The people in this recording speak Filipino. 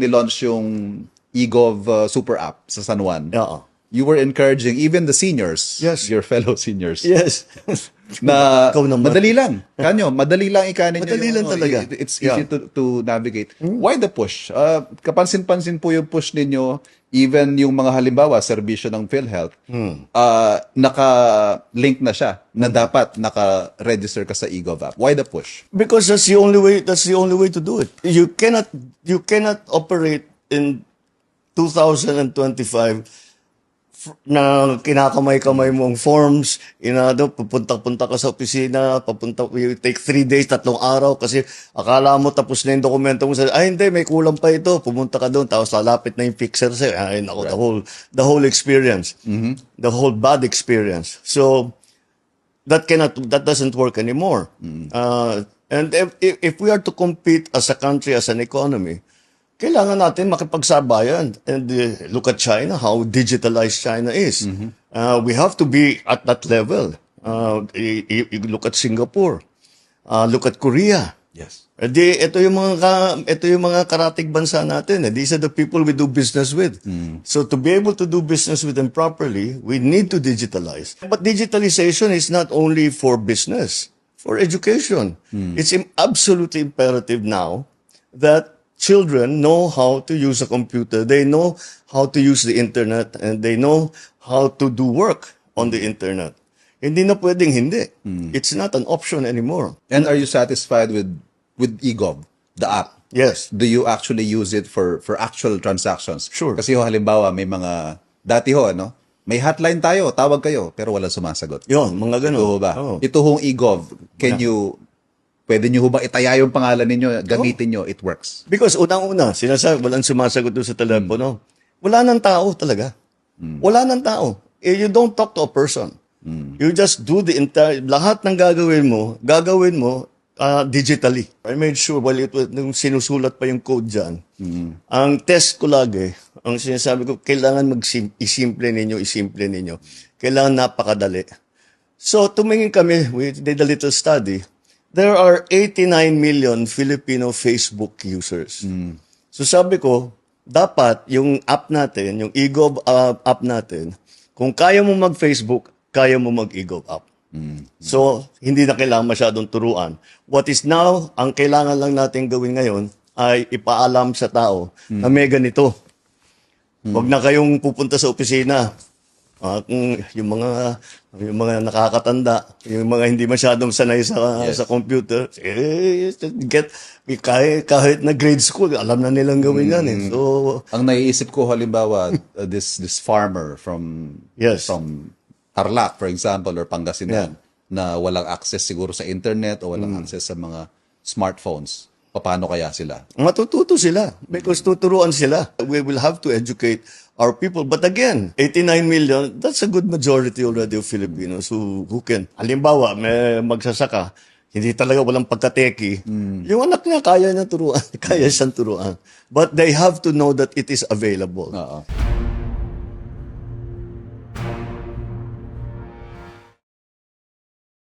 nilaunch yung eGov uh, super app sa San Juan, Oo. you were encouraging even the seniors, Yes. your fellow seniors, Yes. na Ikaw naman. madali lang. Kanyo, madali lang ikanin nyo Madali yung lang ano, talaga. it- It's Yeah. easy to, to navigate. Why the push? Uh, kapansin-pansin po yung push ninyo, even yung mga halimbawa, serbisyo ng PhilHealth, uh, naka-link na siya na dapat naka-register ka sa eGov app. Why the push? Because that's the only way. That's the only way to do it. You cannot. You cannot operate in 2025 f- na kinakamay-kamay mong forms, inado, pupunta-punta ka sa opisina, papunta, you take three days, tatlong araw, kasi akala mo tapos na yung dokumento mo, sa, ay hindi, may kulang pa ito, pumunta ka doon, tapos lalapit na yung fixer sa'yo, ay naku, the whole, the whole experience, the whole bad experience. So, that cannot that doesn't work anymore. Uh, and if if we are to compete as a country as an economy, kailangan natin makipagsabayan. And uh, look at China, how digitalized China is. Uh, we have to be at that level. Uh, y- y- look at Singapore. Uh, look at Korea. Yes. Eh, Di, ito yung mga ka- ito yung mga karatig bansa natin. Eh. These are the people we do business with. So to be able to do business with them properly, we need to digitalize. But digitalization is not only for business, for education. It's im- absolutely imperative now that children know how to use a computer. They know how to use the internet and they know how to do work on the internet. Hindi na pwedeng hindi. It's not an option anymore. And are you satisfied with with eGov, the app? Yes. Do you actually use it for for actual transactions? Sure. Kasi ho, halimbawa, may mga, dati ho, ano, may hotline tayo, tawag kayo, pero walang sumasagot. Yun, mga ganun. Ito ho ba? Oo. Ito hong eGov, can you, pwede nyo ba itaya yung pangalan ninyo, gamitin nyo, it works. Because unang-una, sinasabi, walang sumasagot doon sa telepono. Wala nang tao talaga. Wala nang tao. Eh, you don't talk to a person. You just do the entire, lahat ng gagawin mo, gagawin mo ah, digitally. I made sure while it was, nung sinusulat pa yung code dyan, ang test ko lagi, ang sinasabi ko, kailangan mag-isimple ninyo, isimple ninyo. Kailangan napakadali. So, tumingin kami, we did a little study. There are 89 million Filipino Facebook users. So sabi ko, dapat yung app natin, yung eGov uh, app natin, kung kaya mo mag-Facebook, kaya mo mag-eGov app. So, hindi na kailangan masyadong turuan. What is now, ang kailangan lang natin gawin ngayon ay ipaalam sa tao na may ganito. Huwag na kayong pupunta sa opisina. Kung yung mga yung mga nakakatanda, yung mga hindi masyadong sanay sa Yes. sa computer, eh get kahit, kahit na grade school, alam na nilang gawin yan eh. So, Ang naiisip ko halimbawa, uh, this this farmer from Yes. from Tarlac, for example, or Pangasinan, na walang access siguro sa internet o walang access sa mga smartphones. Paano kaya sila? matututo sila because tuturuan sila. We will have to educate our people. But again, 89 million, that's a good majority already of Filipinos who, who can. Halimbawa, may magsasaka, hindi talaga walang pagkateki. Yung anak niya, kaya niya turuan. kaya siyang turuan. But they have to know that it is available. Oo.